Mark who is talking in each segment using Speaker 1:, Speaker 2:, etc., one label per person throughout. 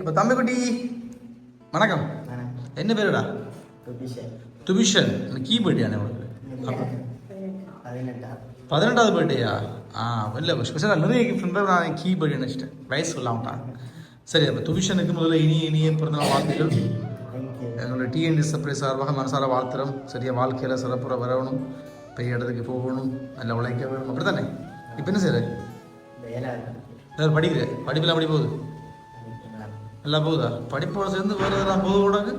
Speaker 1: இப்போ தம்பிக்குட்டி வணக்கம். என்ன பேருடா? துபிஷன். கீ பர்த்டே உனக்கு? அப்போ பதினெட்டாவது பர்த்டேயா ஆ இல்லை ஸ்பெஷலாக நிறைய கிஃப்ட் நான் கீ பர்த்டே நினச்சிட்டேன் வயசு சொல்லாமட்டான் சரி அப்போ துபிஷனுக்கு முதல்ல இனிய இனிய பிறந்தநாள் வாழ்த்துக்கள். எங்களோட டிஎன்டி சர்ப்ரைஸ் சார்பாக மனசார வாழ்த்துறோம். சரியா வாழ்க்கையில் சிறப்புற வரணும். பெரிய இடத்துக்கு போகணும். நல்லா உழைக்க வேணும். அப்படி தானே இப்போ என்ன எல்லாரும் படிக்கிற? படிப்பெல்லாம் அப்படி போகுது? நல்லா போகுதா? படிப்போட சேர்ந்து வேறு எதெல்லாம் போகுது உனக்கு?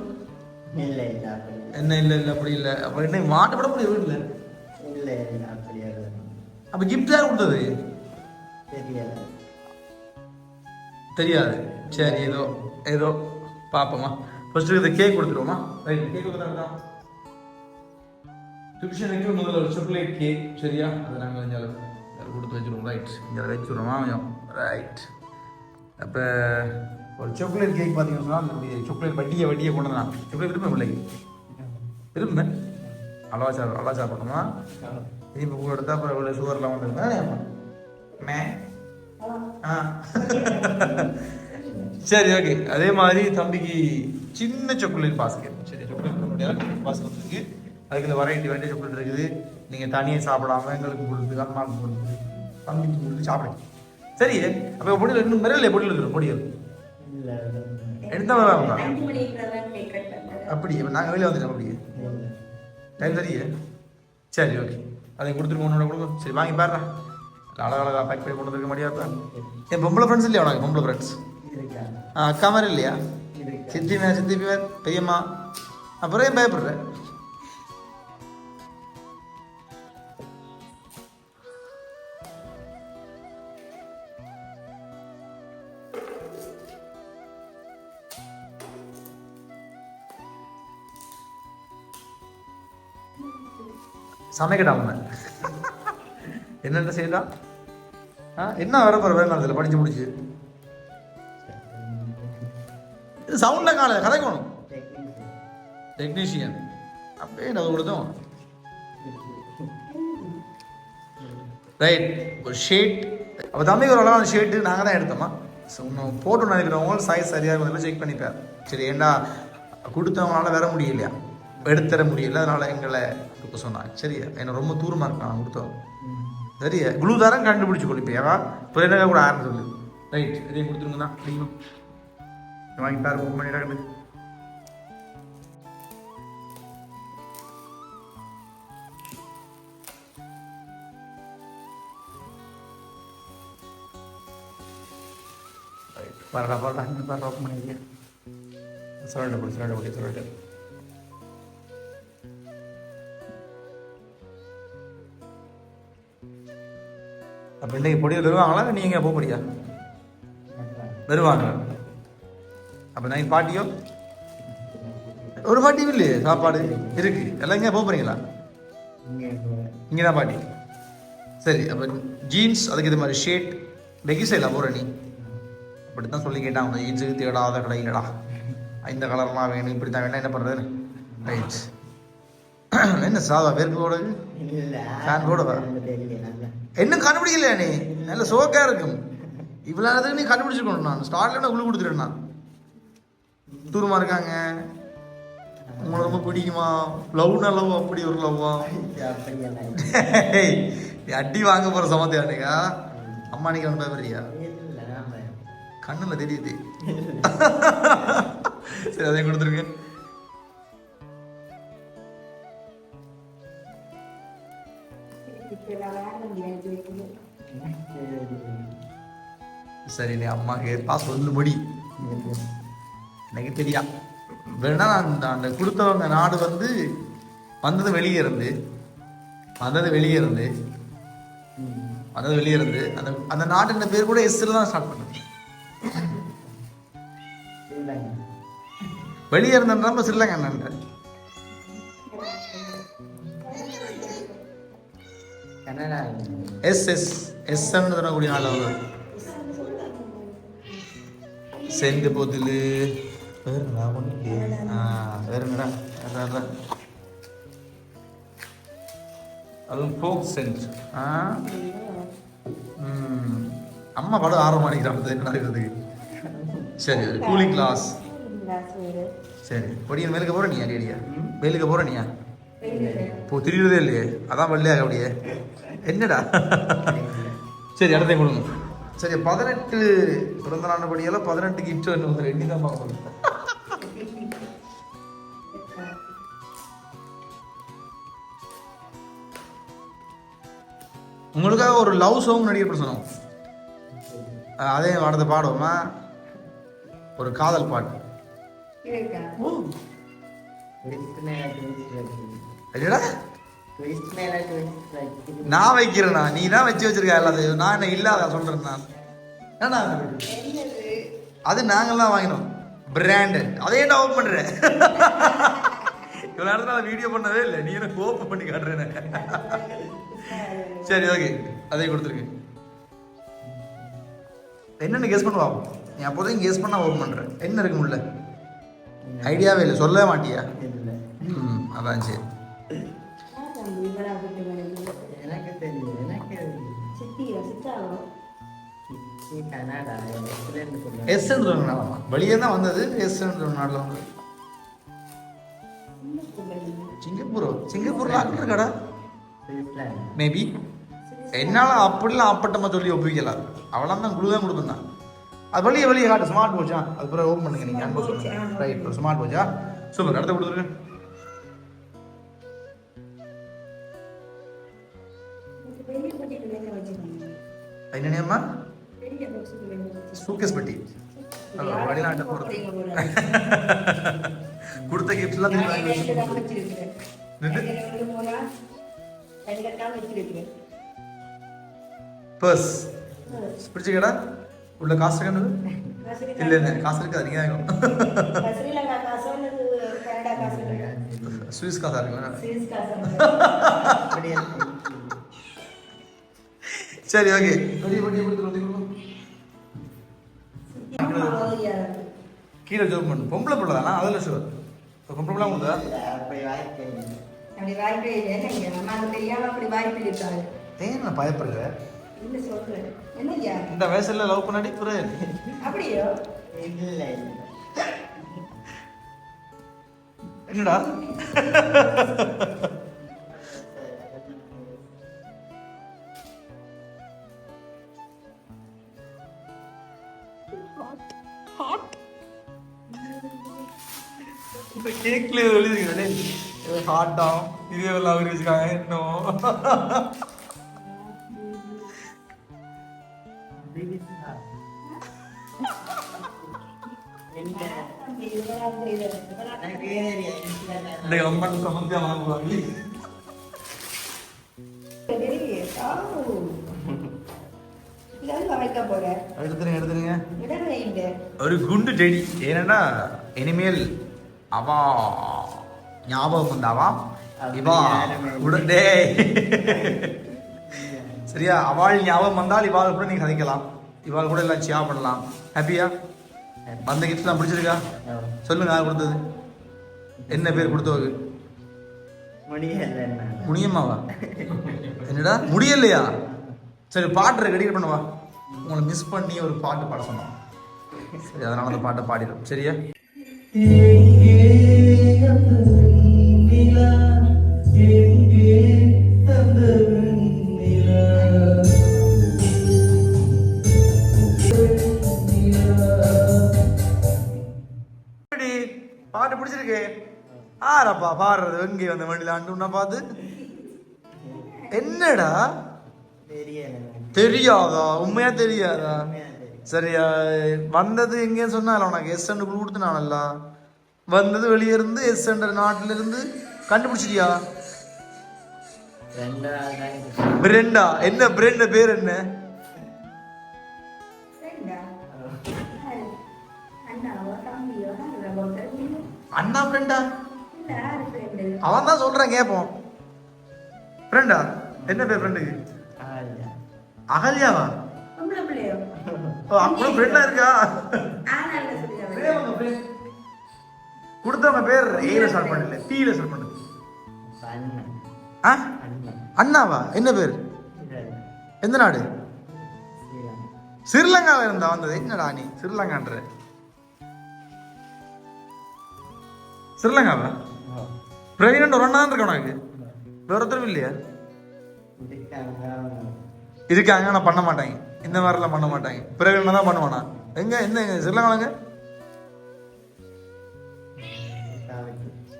Speaker 1: என்ன இல்லை இல்லை அப்படி இல்லை. அப்போ என்ன மாட்டப்பட முடியும் வீட்டில் அப்போ கிஃப்ட் யார் கொடுத்தது? தெரியாது. சரி ஏதோ ஏதோ பார்ப்போமா ஃபர்ஸ்ட் இந்த கேக் கொடுத்துருவோமா? ரைட் கேக் கொடுத்தா டியூஷனுக்கு முதல்ல ஒரு சாக்லேட் கேக் சரியா? அதை நாங்கள் இங்கே கொடுத்து வச்சுருவோம். ரைட் இங்கே வச்சுருவோமா கொஞ்சம். ரைட் அப்போ ஒரு சாக்லேட் கேக் பார்த்தீங்கன்னா சொன்னால் சாக்லேட் வட்டியை வட்டியை கொண்டு வந்தான் சாக்லேட் விரும்பும் பிள்ளைக்கு விரும்புவேன் அளவா சாப்பிட அளவா சாப்பிடணுமா? இப்போ கூட எடுத்தா அப்புறம் இவ்வளோ சுகர்லாம் வந்துருந்தேன் மே? ஆ. சரி ஓகே அதே மாதிரி தம்பிக்கு சின்ன சாக்லேட் பாஸ்கெட் சரி சாக்லேட் பாஸ்கெட் இருக்கு. அதுக்குள்ள வெரைட்டி வெரைட்டி சாக்லேட் இருக்குது. நீங்க தனியே சாப்பிடாம எங்களுக்கு கொடுத்து அம்மாவுக்கு கொடுத்து தம்பிக்கு கொடுத்து சாப்பிடுங்க. சரி அப்போ பொடியில் இன்னும் இல்லையா பொடியில் இருக்கிற பொடியில் எடுத்தா வராங்க அப்படி இப்போ நாங்கள் வெளியே வந்துட்டோம் அப்படியே. டைம் சரியே? சரி ஓகே அதை கொடுத்துருங்க உன்னோட கொடுங்க சரி வாங்கி பாருடா. அழகழகா பேக் பண்ணி கொண்டு வந்துருக்க முடியாது என் பொம்பளை ஃப்ரெண்ட்ஸ் இல்லையா உனக்கு? பொம்பளை ஃப்ரெண்ட்ஸ் ஆ அக்கா மாதிரி இல்லையா? சித்தி மே சித்தி பேர் பெரியம்மா. அப்புறம் ஏன் சமைக்கட்டா சமைக்கட்டாம என்னென்ன செய்யலாம்? ஆ என்ன வர போகிற வேலை படித்து முடிச்சு. இது சவுண்ட கால கதைக்கணும். டெக்னீஷியன் அப்படியே நான் கொடுத்தோம். ரைட் ஒரு ஷேட் அப்போ தம்பிக்கு ஒரு அளவான ஷேட்டு நாங்கள் தான் எடுத்தோமா. ஸோ இன்னும் போட்டு நினைக்கிறவங்க சைஸ் சரியாக இருக்குதுன்னு செக் பண்ணிப்பார். சரி ஏண்டா கொடுத்தவங்களால வர முடியலையா? எடுத்துற முடியல. அதனால எங்களை கொடுக்க சொன்னாங்க. சரியா என்ன ரொம்ப தூரமாக இருக்கான் கொடுத்தவங்க சரியா குழு தாரம் கண்டுபிடிச்சி கொடுப்பேவா இப்போ என்ன கூட ஆரம்பி சொல்லு. ரைட் இதையும் கொடுத்துருங்கண்ணா. நீங்களும் வாங்கி பாரு புக் மணி பாருடா பாருடா பரடா இன்னும் பரடா பண்ணிக்க சொல்லிட்டு போய் சொல்லுங்க சொல்லிட்டு அப்போ இன்னைக்கு பொடியில் வருவாங்களா நீங்கள் போக போறியா வருவாங்க அப்போ நைட் பாட்டியோ? ஒரு பாட்டியும் இல்லையே சாப்பாடு இருக்கு. எல்லாம் இங்கே போக போறீங்களா? இங்கே தான் பாட்டி. சரி அப்போ ஜீன்ஸ் அதுக்கு இது மாதிரி ஷேட் வெகி சைடில் போகிற நீ. அப்படி தான் சொல்லி கேட்டான். அவங்க ஜீன்ஸுக்கு தேடாத கடை இல்லடா. இந்த கலர்லாம் வேணும் இப்படி தான் வேணும் என்ன பண்ணுறது ரைட் என்ன சாதா வெறுப்பு கூட ஃபேன் கூட. இன்னும் கண்டுபிடிக்கல நீ? நல்ல சோக்கா இருக்கும். இவ்வளோ நேரத்துக்கு நீ கண்டுபிடிச்சிருக்கணும். நான் ஸ்டார்ட்ல நான் உள்ள கொடுத்துருவேன் நான்? தூரமா இருக்காங்க. உங்களை ரொம்ப பிடிக்குமா? லவ்னா லவ் அப்படி ஒரு லவ்வா நீ அடி வாங்க போற சமத்தியா நீக்கா அம்மா நீங்க வந்து பயப்படுறியா கண்ணுல தெரியுது. சரி அதையும் கொடுத்துருங்க. சரி நீ அம்மா கேட்பா சொல்லுபடி எனக்கு தெரியா. வேணா அந்த அந்த கொடுத்தவங்க நாடு வந்து வந்தது வெளியே இருந்து வந்தது வெளியே இருந்து வந்தது வெளியே இருந்து அந்த அந்த நாட்டின் பேர் கூட எஸ்ல தான் ஸ்டார்ட் பண்ணுது வெளியே இருந்தன்ற நம்ம ஸ்ரீலங்கன்ற எஸ் எஸ் எஸ் சொல்லக்கூடிய நாள் அவர் செண்டு போதில். வேறுடா ஒன்று ஆ வேறுங்கடா அதான் அதுவும் ஃபோக் சென்ட். ஆ. அம்மா படம் ஆர்வம் அடிக்கிறான் என்ன நடக்கிறதுக்கு சரி கூலிங் கிளாஸ். சரி. பொடியன் மேலுக்கு போற நீ அடியா மேலுக்கு போற நீயா? இப்போ திரியுறதே இல்லையே. அதான் வெள்ளையாக அப்படியே. என்னடா? சரி இடத்தையும் கொடுங்க. சரி பதினெட்டு பிறந்த நாள் பதினெட்டு கிஃப்ட் ஒன்று ரெண்டு தான் பார்க்கணும் உங்களுக்காக ஒரு லவ் சாங் நடிகர் சொன்னோம் அதே அடுத்த பாடுவோமா? ஒரு காதல் பாட்டு. என்னடா? நான் வைக்கிறேனா? நீ தான் வச்சு வச்சிருக்க எல்லாத்தையும்? நான் என்ன இல்லாத? சொல்றேன் நான். என்னடா அது? நாங்கெல்லாம் வாங்கினோம். பிராண்டட் அதே என்ன ஓப்பன் பண்றேன் இவ்வளோ நேரத்தில் வீடியோ பண்ணவே இல்லை. நீ எனக்கு ஓப்பன் பண்ணி காட்டுறேன் சரி ஓகே அதே கொடுத்துருக்கு. என்னன்னு கெஸ் பண்ணுவா? நீ அப்போதையும் கெஸ் பண்ணா ஓப்பன் பண்றேன் என்ன இருக்கு உள்ள ஐடியாவே இல்லை. சொல்லவே மாட்டியா? ம் அதான் சரி.
Speaker 2: சொல்லுவாங்க
Speaker 1: எஸ்ன்னு சொன்னாலாமா வெளியே தான் வந்தது. எஸ்ன்னு சொன்னால வந்து. சிங்கப்பூரோ? சிங்கப்பூர்ல இருக்காடா.
Speaker 2: சுவிட்சர்லாந்து
Speaker 1: மேபி என்னால அப்படிலாம் அப்பட்டமா சொல்லி ஒப்பிக்கலாம் அவளாம் தான் குழு தான் கொடுத்துருந்தான் அது வெளியே வெளியே காட்டு. ஸ்மார்ட் வாட்சா அது பிறகு ஓப்பன் பண்ணுங்க. நீங்க அன்பு சொல்லுங்க ரைட் ஸ்மார்ட் வாட்சா சூப்பர். அடுத்த கொடுத்துருங்க
Speaker 3: பெரிய பட்டிக்கு கொடுத்து
Speaker 1: கொடுத்த கிஃப்ட்லாம் திரும்பி வாங்கி
Speaker 3: தான் வச்சிருக்கிறேன் தான்
Speaker 1: பர்ஸ் பிடிச்சிக்கடா? உள்ள காசு கண்டது இல்லை இல்லை காசு இருக்காது
Speaker 3: கனடா காசு
Speaker 1: சுவிஸ் காசா
Speaker 2: அப்படியே?
Speaker 1: சரி ஓகே கீழே ஜோப் பண்ணு. பொம்பளை பிள்ளை தானே? அதில் ஷுவர் பொம்பளை பிள்ளை கொடுத்தா
Speaker 2: அப்படி வாய்ப்பு
Speaker 3: இல்லை. நம்ம அது தெரியாம அப்படி வாய்ப்பு இருக்காது
Speaker 1: ஏன் நான்
Speaker 3: என்னய்யா
Speaker 1: இந்த வயசுல லவ் பண்ணாடி புரிய
Speaker 3: அப்படியோ?
Speaker 2: இல்லை இல்லை.
Speaker 1: என்னடா? இந்த கேக்ல எழுதிருக்கே ஹாட்டாம் இதே எல்லாம் அவர் இன்னும் இந்த வாங்குவாங்க
Speaker 3: போறேன்
Speaker 1: எடுத்துருங்க எடுத்துருங்க. ஒரு குண்டு டெடி ஏனண்டா இனிமேல் அவா ஞாபகம் வந்தாவா இவா உட- டேய் சரியா அவள் ஞாபகம் வந்தால் இவாள் கூட நீ கதைக்கலாம் இவாள் கூட எல்லாம் சியா பண்ணலாம் ஹாப்பியா வந்த கிஃப்ட் தான் பிடிச்சிருக்கா சொல்லுங்க யார் கொடுத்தது என்ன பேர் கொடுத்தவங்க முனியம்மாவா என்னடா முடியலையா சரி பாட்டு ரெடி பண்ணுவா உங்களை மிஸ் பண்ணி ஒரு பாட்டு பாட சொன்னோம் சரி அதனால அந்த பாட்டை பாடிடும் சரியா? பாட்டு பிடிச்சிருக்கு? ஆரப்பா பாடுறது. எங்கே வந்த வண்டியில் ஆண்டு பார்த்து? என்னடா? தெரியாதா? உண்மையா தெரியாதா. சரியா வந்தது எங்கேன்னு சொன்னால உனக்கு? எஸ் ஹண்ட்ரட் கொடுத்துனானல்ல? வந்தது வெளியே இருந்து எஸ் ஹண்ட்ரட் நாட்டில இருந்து கண்டுபிடிச்சிட்டியா. பிரெண்டா. என்ன பிரெண்ட் பேர் என்ன? அண்ணா ஃப்ரெண்டு அவன் தான் சொல்றான் கேட்போம் ஃப்ரெண்டா என்ன பேர் ஃப்ரெண்டுக்கு. அகல்யாவா? அப்போ ஃப்ரெண்டா இருக்கா? கொடுத்தவங்க பேர் ஏல ஸ்டார்ட் பண்ணல டீல ஸ்டார்ட் பண்ணது அண்ணாவா? என்ன பேர்? எந்த நாடு? ஸ்ரீலங்காவில் இருந்தா வந்தது. என்னடா நீ? சிறிலங்கான்ற. ஸ்ரீலங்காவா பிரவீன் ஒரு அண்ணா இருக்க உனக்கு. வேற ஒருத்தரும் இல்லையா?
Speaker 2: இருக்காங்க
Speaker 1: ஆனால் பண்ண மாட்டாங்க இந்த மாதிரிலாம் பண்ண மாட்டாங்க பிரவீன் தான் பண்ணுவானா? எங்க? எந்த ஸ்ரீலங்காலங்க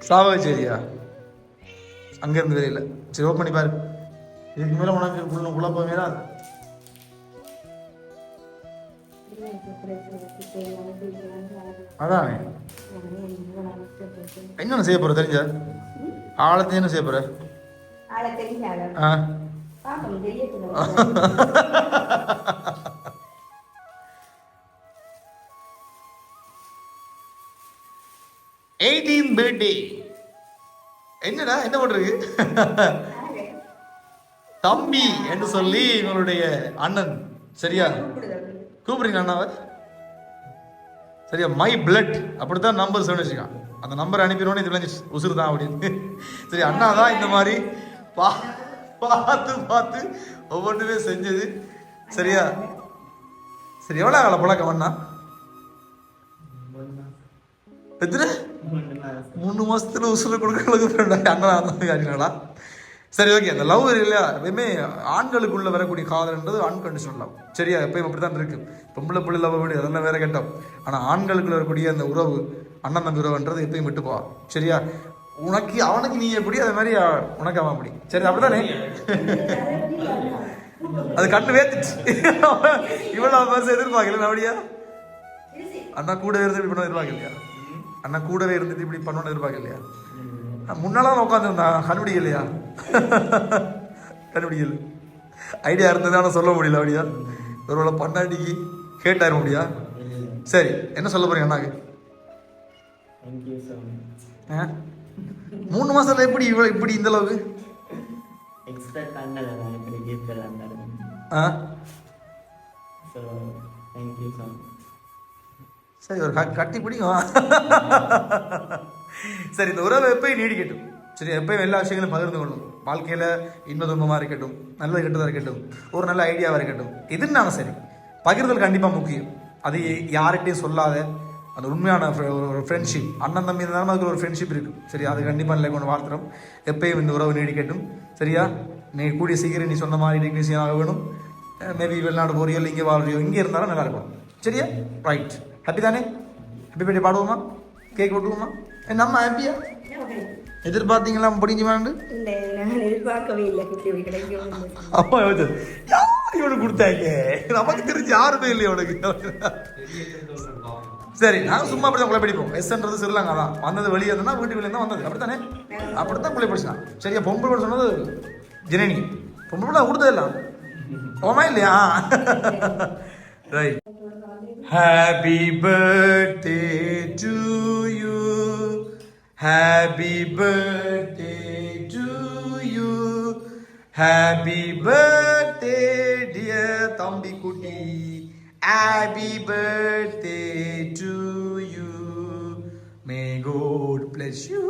Speaker 1: சாவகச்சேரியா? அங்க இருந்து வெளியில. சரி ஓப்பன் பண்ணி பாரு. இதுக்கு மேல உனக்கு உள்ள குழப்பம் வேறா அதான்? என்னென்ன செய்ய போற தெரிஞ்ச? ஆழத்தை என்ன செய்ய போற? ஆ. எயிட்டீன் பர்த்டே என்னடா என்ன பண்றது? தம்பி என்று சொல்லி இவங்களுடைய அண்ணன் சரியா? கூப்பிடுறீங்க அண்ணாவை? சரியா மை பிளட் அப்படித்தான் நம்பர் சொல்லி வச்சுக்கான் அந்த நம்பர் அனுப்பிடுவோன்னு இது விளைஞ்சிச்சு. உசுறு தான் அப்படின்னு. சரி அண்ணா தான் இந்த மாதிரி பா பார்த்து பார்த்து ஒவ்வொன்றுமே செஞ்சது. சரியா? சரி எவ்வளோ கால பழக்கம் அண்ணா? எத்தனை? மூணு மாசத்துல உசுல கொடுக்கறதுக்கு அண்ணன் அந்த காரியங்களா சரி ஓகே அந்த லவ் இல்லையா? எப்பயுமே ஆண்களுக்குள்ளே வரக்கூடிய காதல்ன்றது அன்கண்டிஷனல் லவ் சரியா? எப்பயும் அப்படித்தான் இருக்கு. பொம்பளை பிள்ளை லவ் அப்படி அதெல்லாம் வேற கேட்டோம். ஆனா ஆண்களுக்குள்ள வரக்கூடிய அந்த உறவு அண்ணன் தம்பி உறவுன்றது எப்பயும் விட்டு போவா சரியா? உனக்கு அவனுக்கு நீ எப்படி அதே மாதிரி உனக்கு அவன் அப்படி. சரி அப்படிதானே அது கண்ணு வேத்துச்சு இவ்வளவு பேச எதிர்பார்க்கல அப்படியா? அண்ணா கூட இருந்து இப்படி பண்ண எதிர்பார்க்கலையா? அண்ணா கூடவே இருந்துட்டு இப்படி பண்ணணும்னு எதிர்பார்க்கலையா முன்னாலாம் உட்காந்துருந்தான் கண்டுபிடிக்கலையா கண்டுபிடிக்கல ஐடியா இருந்தது ஆனால் சொல்ல முடியல அப்படியா? ஒருவேளை பன்னாடிக்கு கேட்டாரு முடியா சரி என்ன சொல்ல போறீங்க அண்ணாக்கு? மூணு மாசத்துல எப்படி இவ்வளவு இப்படி இந்த அளவுக்கு? ஆ?
Speaker 2: ஸோ மச்
Speaker 1: சரி ஒரு க- கட்டி பிடிக்கும் சரி இந்த உறவு எப்பயும் நீடிக்கட்டும். சரி எப்பயும் எல்லா விஷயங்களும் பகிர்ந்து கொள்ளும். வாழ்க்கையில் இன்ப துன்பமாக இருக்கட்டும் நல்லது கெட்டதாக இருக்கட்டும் ஒரு நல்ல ஐடியாவாக இருக்கட்டும் எதுனாலும் சரி பகிர்தல் கண்டிப்பாக முக்கியம். அது யார்கிட்டையும் சொல்லாத அந்த உண்மையான ஒரு ஃப்ரெண்ட்ஷிப் அண்ணன் தம்பி இருந்தாலும் அதுக்கு ஒரு ஃப்ரெண்ட்ஷிப் இருக்கும். சரி அது கண்டிப்பாக இல்லை கொண்டு வாழ்த்துறோம். எப்பயும் இந்த உறவு நீடிக்கட்டும். சரியா? நீ கூடிய சீக்கிரம் நீ சொன்ன மாதிரி டெக்னீஷியன் ஆக வேணும். Eh, மேபி வெளிநாடு போறியோ இல்லை இங்கே வாழ்றியோ இங்கே இருந்தாலும் நல்லா இருக்கும். சரியா? ரைட் ஹாப்பி தானே ஹாப்பி பர்த்டே பாடுவோமா கேக் வெட்டுவோமா நம்ம ஹாப்பியா எதிர்பார்த்தீங்களா
Speaker 3: நான் எதிர்பார்க்கவே இல்லை
Speaker 1: அப்பா யோசிச்சது யார் இவனுக்கு கொடுத்தாங்க நமக்கு தெரிஞ்சு யாருமே இல்லை இவனுக்கு சரி நாங்க சும்மா அப்படிதான் குலை படிப்போம் எஸ்ன்றது சிறுலாங்க தான் வந்தது வெளியே இருந்தா வீட்டு வெளியே தான் வந்தது அப்படித்தானே அப்படித்தான் குலை படிச்சான் சரியா பொம்பளை சொன்னது ஜனனி பொம்பளை கொடுத்தது இல்லை ஓமா இல்லையா right happy birthday to you happy birthday to you happy birthday dear தம்பி குட்டி happy birthday to you may god bless you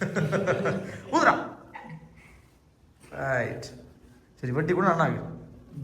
Speaker 1: ஊதுரா right சரி வட்டி கூட அண்ணாக்கு